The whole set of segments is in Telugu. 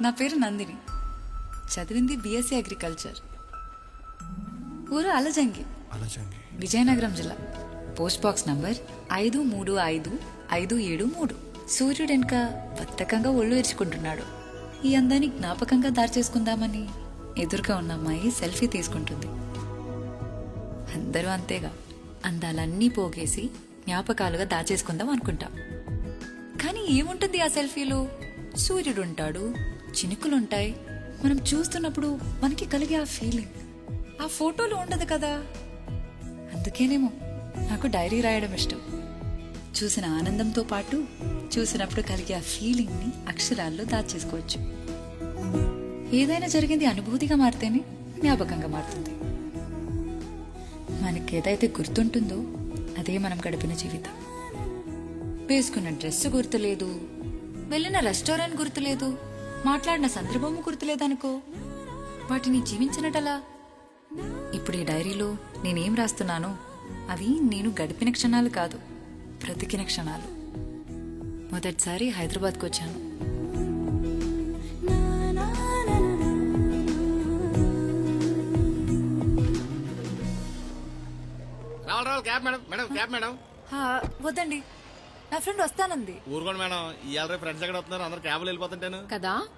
నా పేరు నందిని. చదివింది బీఎస్సీ అగ్రికల్చర్ ఊరు అలజంగి. అలజంగి. విజయనగరం జిల్లా. పోస్ట్ బాక్స్ నంబర్ ఐదు మూడు ఐదు ఐదు ఏడు మూడు. సూర్యుడు వెనుక బద్ధకంగా ఒళ్ళు ఇరుచుకుంటున్నాడు ఈ అందాన్ని జ్ఞాపకంగా దాచేసుకుందామని ఎదురుగా ఉన్న అమ్మాయి సెల్ఫీ తీసుకుంటుంది. అందరూ అంతేగా. అందాలన్నీ పోగేసి జ్ఞాపకాలుగా దాచేసుకుందాం అనుకుంటాం. కానీ ఏముంటుంది ఆ సెల్ఫీలో? సూర్యుడు ఉంటాడు చినుకులుంటాయి. మనం చూస్తున్నప్పుడు మనకి కలిగే ఆ ఫీలింగ్ ఆ ఫోటోలో ఉండదు కదా. అందుకేనేమో నాకు డైరీ రాయడం ఇష్టం. చూసిన ఆనందంతో పాటు చూసినప్పుడు కలిగే ఆ ఫీలింగ్ని అక్షరాల్లో దాచేసుకోవచ్చు. ఏదైనా జరిగింది అనుభూతిగా మారితేనే జ్ఞాపకంగా మారుతుంది. మనకి ఏదైతే గుర్తుంటుందో అదే మనం గడిపిన జీవితం. వేసుకున్న డ్రెస్ గుర్తులేదు. వెళ్ళిన రెస్టారెంట్ గుర్తులేదు. మాట్లాడిన సందర్భం గుర్తులేదనుకో. వాటిని జీవించినట్టలా ఇప్పుడు ఈ డైరీలో నేనేం రాస్తున్నానో అవి నేను గడిపిన క్షణాలు కాదు బ్రతికిన క్షణాలు. మొదటిసారి హైదరాబాద్కు వచ్చాను. రావాలి రావాలి cab madam madam cab madam. హా, వద్దండి. నా ఫ్రెండ్ వస్తానంది. ఊరుకోండి మేడం ఇవాళ రేపు ఫ్రెండ్స్ ఎక్కడ వస్తున్నారు? అందరు క్యాబ్లో వెళ్ళిపోతుంటాను. కదా?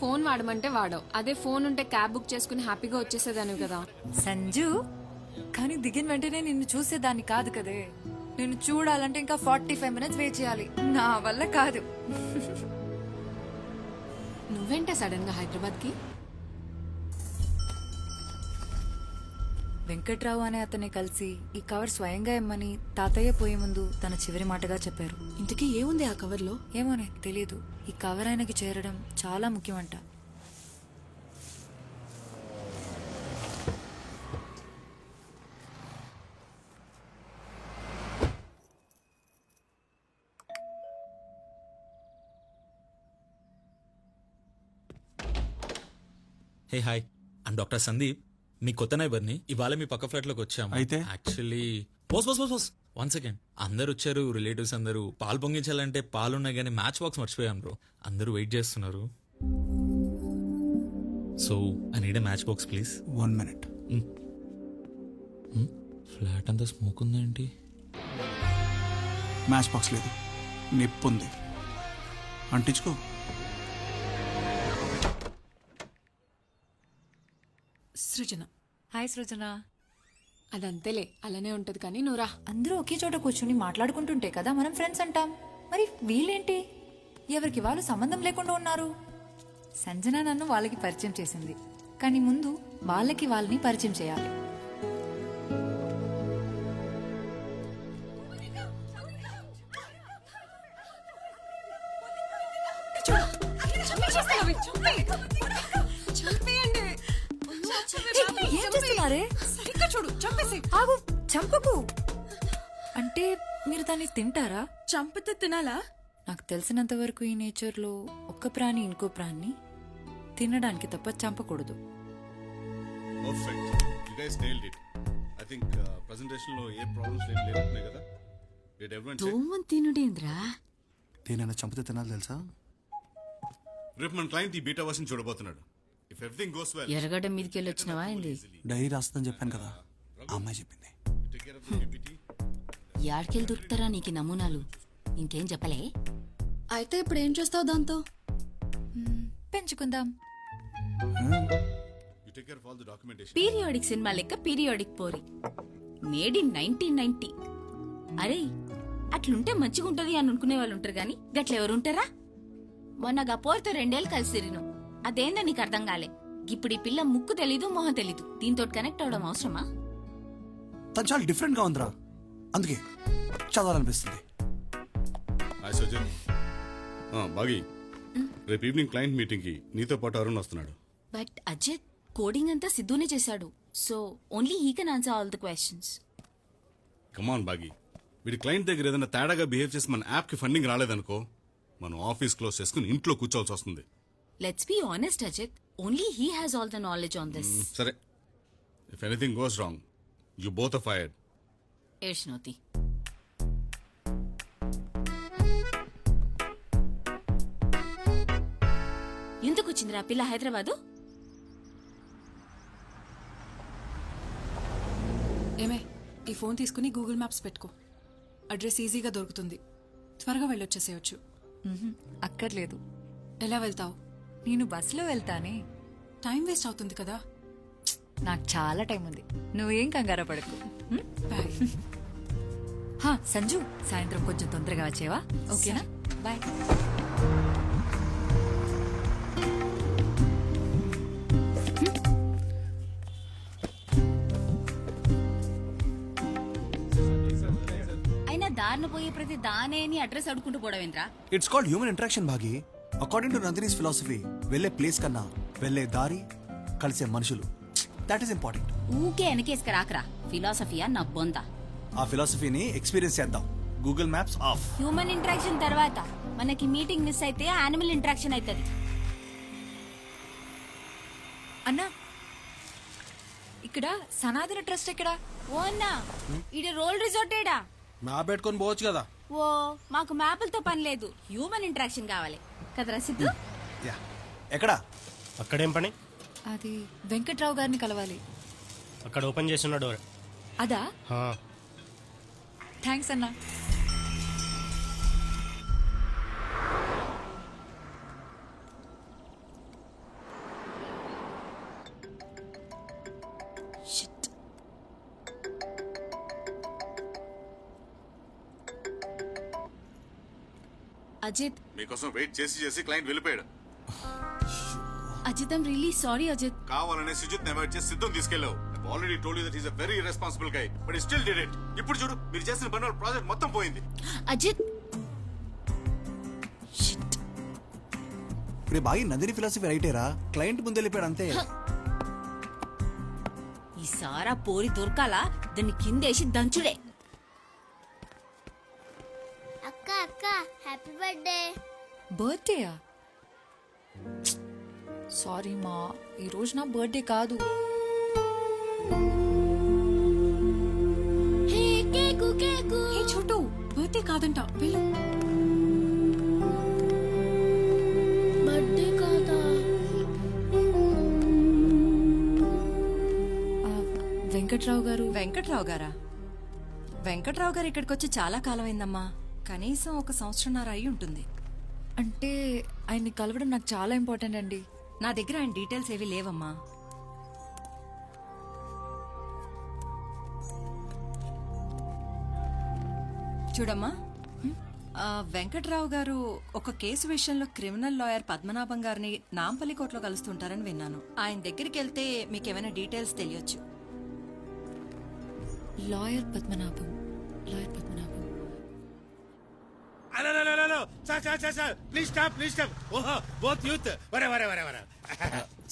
ఫోన్ వాడమంటే వాడవు. అదే ఫోన్ ఉంటే క్యాబ్ బుక్ చేసుకుని హ్యాపీగా వచ్చేసేదాన్ని కదా. సంజు కానీ దిగిన వెంటనే నిన్ను చూసేదాన్ని కాదు కదే. నేను చూడాలంటే ఇంకా ఫార్టీ ఫైవ్ మినిట్స్ వెయిట్ చేయాలి. నా వల్ల కాదు. నువ్వేంటే సడన్గా హైదరాబాద్కి వెంకట్రావు అనే అతన్ని కలిసి ఈ కవర్ స్వయంగా ఇమ్మని తాతయ్య పోయే ముందు తన చివరి మాటగా చెప్పారు. ఇంతకీ ఏముంది ఆ కవర్లో ఏమోనే తెలీదు. ఈ కవర్ ఆయనకి చేరడం చాలా ముఖ్యమంట. Hey hi I'm doctor Sandeep మీ కొత్త నైబర్ని ఇవాళ మీ పక్క ఫ్లాట్లోకి వచ్చాము. అయితే? యాక్చువల్లీ పోస్ పోస్ పోస్ పోస్. వన్ సెకండ్ అందరు వచ్చారు రిలేటివ్స్ అందరూ. పాలు పొంగించాలంటే పాలు ఉన్నాయి కానీ మ్యాచ్ బాక్స్ మర్చిపోయాం బ్రో అందరూ వెయిట్ చేస్తున్నారు. So I need match box please one minute flat అంతా స్మోక్ ఉందేంటి మ్యాచ్ బాక్స్ లేదు. నిప్పు ఉంది అంటించుకో. సృజన. హాయ్ సృజన. అదంతేలే అలానే ఉంటది కానీ నువ్వు రా. అందరూ ఒకే చోట కూర్చుని మాట్లాడుకుంటుంటే కదా మనం ఫ్రెండ్స్ అంటాం. మరి వీళ్ళేంటి? ఎవరికి వాళ్ళు సంబంధం లేకుండా ఉన్నారు? సంజన నన్ను వాళ్ళకి పరిచయం చేసింది. కానీ ముందు వాళ్ళకి వాళ్ళని పరిచయం చేయాలి. చేస్తున్నారే సరిగ్గా చూడు చంపేసి ఆగు చంపకు. అంటే మీరు దాన్ని తింటారా? చంపితే తినాలా? నాకు తెలిసినంత వరకు ఈ నేచర్లో ఒక్క ప్రాణి ఇంకో ప్రాణి తినడానికి తప్ప చంపకూడదు. Perfect you guys nailed it I think ప్రెజెంటేషన్లో ఏ ప్రాబ్లమ్స్ ఏం కదా. డిడ్ ఎవరీవన్ చెక్ దోమం తినుడేంద్రా చంపితే తినాలి తెలుసా? రేపు మన క్లయింట్ ఈ బీటా వర్షన్ చూడబోతున్నాడు. ఎర్రగడ్డ మీదకి వెళ్ళి వచ్చినవా ఏంది? డైరీ రాస్తుందని చెప్పాను కదా ఆ అమ్మాయి చెప్పింది. పీపీటీ యాడ్కెళ్ళి దొరుకుతారా నీకు ఈ నమూనాలు? ఇంకేం చెప్పలే? అయితే ఇప్పుడు ఏం చేస్తావు దాంతో? పెంచుకుందాం. పీరియాడిక్ సినిమా లెక్క periodic Pori. Made in nineteen ninety. అరే అట్లుంటే మంచిగుంటది అని అనుకునే వాళ్ళు ఉంటారు గాని గట్ల ఎవరుంటారా మొన్న గా పోరితో రెండేళ్ళు కలిసి తిరిగిను అదేందో నీకు అర్థం కాలే. ఇప్పుడు ఈ పిల్ల ముక్కు తెలీదు మొహం తెలీదు. దీంతో కనెక్ట్ అవడం అవసరమా? తను చాలా డిఫరెంట్గా ఉందిరా. అందుకే చదవాలనిపిస్తుంది. హాయ్ సజ్జన్. బాగి. రేపు ఈవినింగ్ క్లయింట్ మీటింగ్కి నీతో పాటు అరుణ్ వస్తున్నాడు. బట్ అజిత్ కోడింగ్ అంతా సిద్ధునే చేశాడు. So only he can answer all the questions come on బాగి. వీడి క్లయింట్ దగ్గర ఏదైనా తేడాగా బిహేవ్ చేసి మన యాప్కి ఫండింగ్ రాలేదనుకో మనం ఆఫీస్ క్లోజ్ చేసుకుని ఇంట్లో కూర్చోవాల్సి వస్తుంది. Let's be honest Ajith only he has all the knowledge on this సరే if anything goes wrong you both fired ఏడ్చినోతి వచ్చిందిరా? పిల్ల హైదరాబాదు? ఏమే ఈ ఫోన్ తీసుకుని గూగుల్ మ్యాప్స్ పెట్టుకో. అడ్రస్ ఈజీగా దొరుకుతుంది. త్వరగా వెళ్ళొచ్చేసేయచ్చు. అక్కర్లేదు. ఎలా వెళ్తావు? నేను బస్సులో వెళ్తానే. టైం వేస్ట్ అవుతుంది కదా. నాకు చాలా టైం ఉంది. నువ్వేం కంగారు పడకు. హా, సంజు సాయంత్రం కొంచెం తొందరగా వచ్చేవా? ఓకేనా? బాయ్ అయినా దారిన పోయే ప్రతి దానే అని అడ్రస్ అడుకుంటూ పోవడమేంద్రా ఇట్స్ కాల్డ్ హ్యూమన్ ఇంటరాక్షన్ భాగి అకార్డింగ్ టు నందినీస్ ఫిలాసఫీ వెళ్ళే ప్లేస్ కన్నా వెళ్ళే దారి కలిసే మనుషులు. దట్ ఈస్ ఇంపార్టెంట్ ఊకే వెనకేసుక రాకరా. ఫిలాసఫియా నా బొంద. ఆ ఫిలాసఫీని ఎక్స్పీరియన్స్ చేద్దాం. Google maps of human interaction తర్వాత. మనకి మీటింగ్ మిస్ అయితే యానిమల్ ఇంటరాక్షన్ అవుతుంది అన్నా ఇక్కడ సనాతన ట్రస్ట్ ఎక్కడా? ఓ అన్నా ఇది రోల్ రిజోర్టేడా మ్యాప్ పెట్టుకొని పోవచ్చు కదా. ఓ మాకు మ్యాపులతో పని లేదు. హ్యూమన్ ఇంటరాక్షన్ కావాలి. కదరా సిద్ధు? యా. ఎక్కడా? అక్కడేం పని? అది వెంకట్రావు గారిని కలవాలి. అక్కడ ఓపెన్ చేసిన డోర్ అదా. థ్యాంక్స్ అన్నా. అజిత్. మీకోసం వెయిట్ చేసి చేసి క్లయింట్ వెళ్ళిపోయాడు. Ajit I'm really sorry Ajit. కావాలనే సుజిత్ అవాయిడ్ చేసి సిద్ధం తీసుకెళ్ళావు. Already told that is a very responsible guy but still did it ఇప్పుడు చూడు మీరు చేసిన పని ప్రాజెక్ట్ మొత్తం పోయింది. అజిత్. ఇప్పుడు బాగి నందిని ఫిలాసఫీ రైటేరా క్లయింట్ ముందు వెళ్ళిపోయాడు అంతే. ఈ సారా పోరి దొరకాలా? దాన్ని కిందేసి దంచుడే. బర్త్డేయా సారీ మా ఈ రోజు నా బర్త్డే కాదు. హే కేకు కేకు. ఏ చోటు బర్త్డే కాదంట. వెళ్ళు. బర్త్డే కాదా? ఆ, వెంకట్రావు గారు. వెంకట్రావు గారా? వెంకట్రావు గారు ఇక్కడికి వచ్చి చాలా కాలం అయిందమ్మా కనీసం ఒక సంవత్సరంన్నర అయి ఉంటుంది అంటే ఆయన్ని కలవడం నాకు చాలా ఇంపార్టెంట్ అండి. నా దగ్గర ఆయన డీటెయిల్స్ ఏవి లేవమ్మా. చూడమ్మా. ఆ, వెంకట్రావు గారు ఒక కేసు విషయంలో క్రిమినల్ లాయర్ పద్మనాభం గారిని నాంపల్లి కోర్టులో కలుస్తుంటారని విన్నాను. ఆయన దగ్గరికి వెళ్తే మీకేమైనా details తెలియచ్చు. Lawyer Padmanabham. Lawyer Padmanabham. Please stop please stop ఓహో బోత్ యూత్ వరే వరే వరే వరే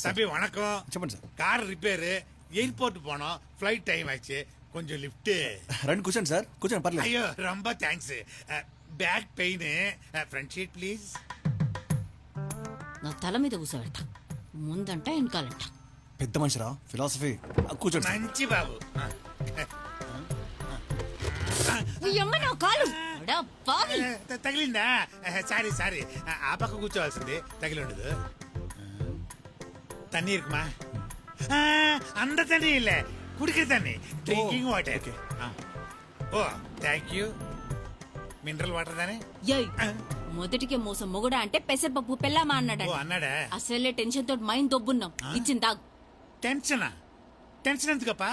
தம்பி வணக்கம் చెప్పండి సార్ கார் ரிப்பேரு எயிர்போர்ட் போனோம் ஃப்ளைட் டைம் ஆச்சு கொஞ்சம் லிஃப்ட் రండి కూర్చోండి సార్ కూర్చోండి పర్లేదు ஐயோ ரொம்ப thanks back pain front seat please నా తల మీద కూసోబెడతా ముందంట వెనకాలంట పెద్ద మనిషిరా ఫిలాసఫీ కూర్చోండి సార్. మంచి బాబు అమ్మ నా కాలు అడా బావి. త- తగిలిందా సారీ సారీ ఆ పక్క కూర్చోవాల్సింది తగిలి ఉండదు தண்ணி இருக்குமா ஆ, அந்த தண்ணி இல்ல குடிக்கிற தண்ணி drinking water oh thank you mineral water దానే ఏయ్ మొదటికే మోసం మొగుడా అంటే పెసరపప్పు పెళ్ళామా అన్నాడు ఓ అన్నాడా అసలే టెన్షన్ తోటి మైండ్ దొబ్బున్నాం ఇచ్చిన తాగు టెన్షనా టెన్షన్ ఎందుకప్పా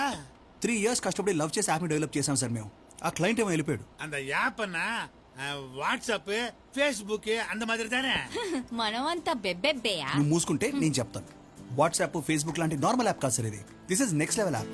త్రీ ఇయర్స్ కష్టపడి లవ్ చేసి యాప్ని డెవలప్ చేసాం సార్ మేము ఆ క్లయింట్ ఏమో వెళ్ళిపోయాడు. అంత యాప్ అన్న వాట్సాప్ ఫేస్బుక్ అంత మాదిరి தானே మనమంతా బెబ్బెబ్బేయా? నువ్వు మూసుకుంటే నేను చెప్తాను. వాట్సాప్ ఫేస్బుక్ లాంటి నార్మల్ యాప్ కాదు సార్ ఇది. This is next level app